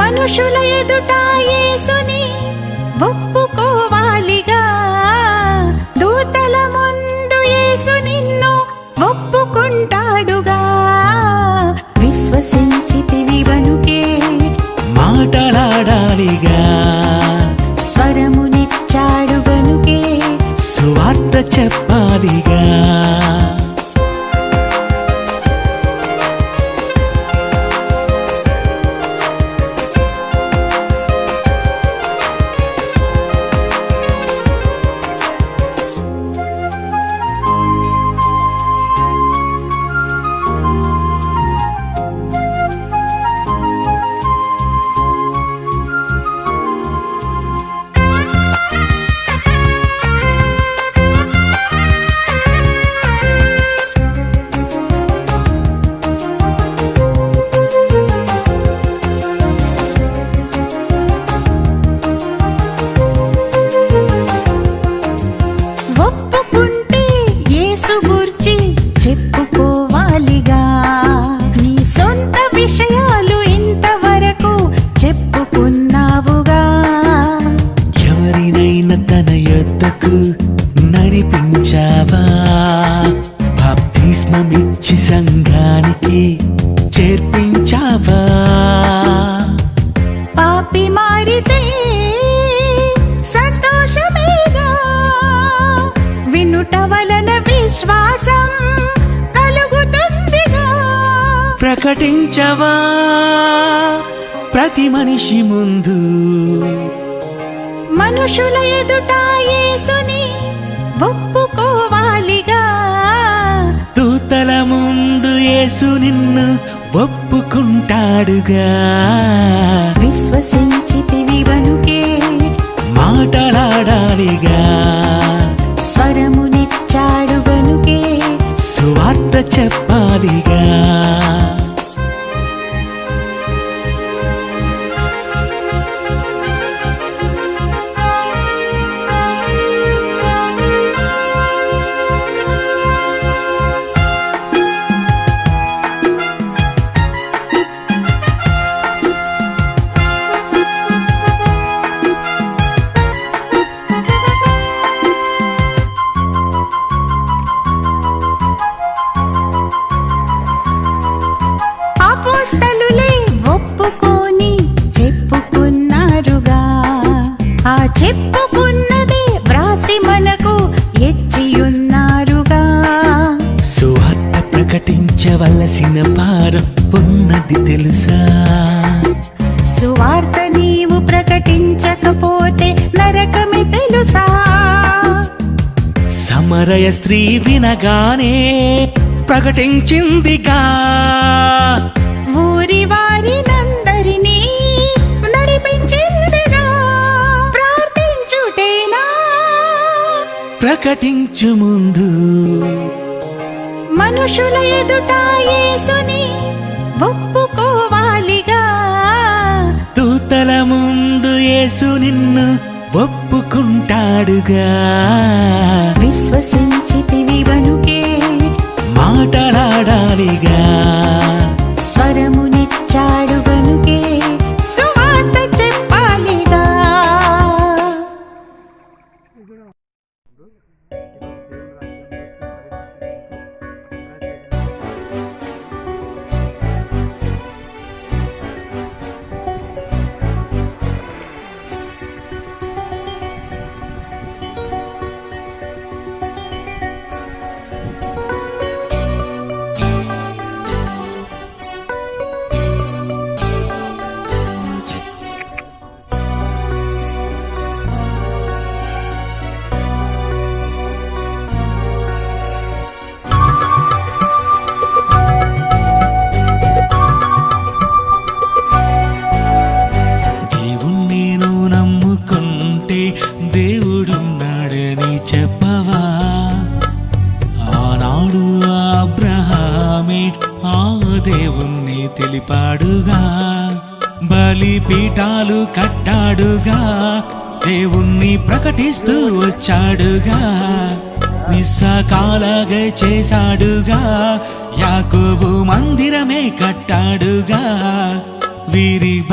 మనుషుల ఎదుట యేసు చెప్పాలిగా. బాప్తిస్మమిచ్చి సంఘానికి చేర్పించావా? పాపి మారితే సంతోషమేగా. వినుట వలన విశ్వాసం కలుగుతుందిగా. ప్రకటించవా? ప్రతి మనిషి ముందు మనుషుల ఎదుట యేసుని ఒప్పుకోవాలిగా. దూతల ముందు యేసు నిన్ను ఒప్పుకుంటాడుగా. విశ్వసించితివి వనుకే మాటలాడాలిగా. స్వరమునిచ్చాడు గనుకే సువార్త చెప్పాలిగా. ఒప్పుకొని చెప్పుకున్నారుగా. ఆ చెప్పుకున్నదే వ్రాసి మనకు ఎచ్చియున్నారుగా. సువార్త ప్రకటించవలసిన భారం ఉన్నది తెలుసా? సువార్త నీవు ప్రకటించకపోతే నరకమే తెలుసా? సమరయ స్త్రీ వినగానే ప్రకటించిందిగా. ప్రకటించు ముందు. మనుషుల ఎదుట యేసుని ఒప్పుకోవాలిగా. దూతల ముందు యేసు నిన్ను ఒప్పుకుంటాడుగా. విశ్వసించితివి వనుకే మాటలాడాలిగా. స్వరమునిచ్చాడు వనుకే అబ్రహామే ఆ దేవుణ్ణి తెలిపాడుగా. బలిపీఠాలు కట్టాడుగా దేవుణ్ణి ప్రకటిస్తూ వచ్చాడుగా. నిస్సకాలగా చేశాడుగా యాకోబు మందిరమే కట్టాడుగా. వీరి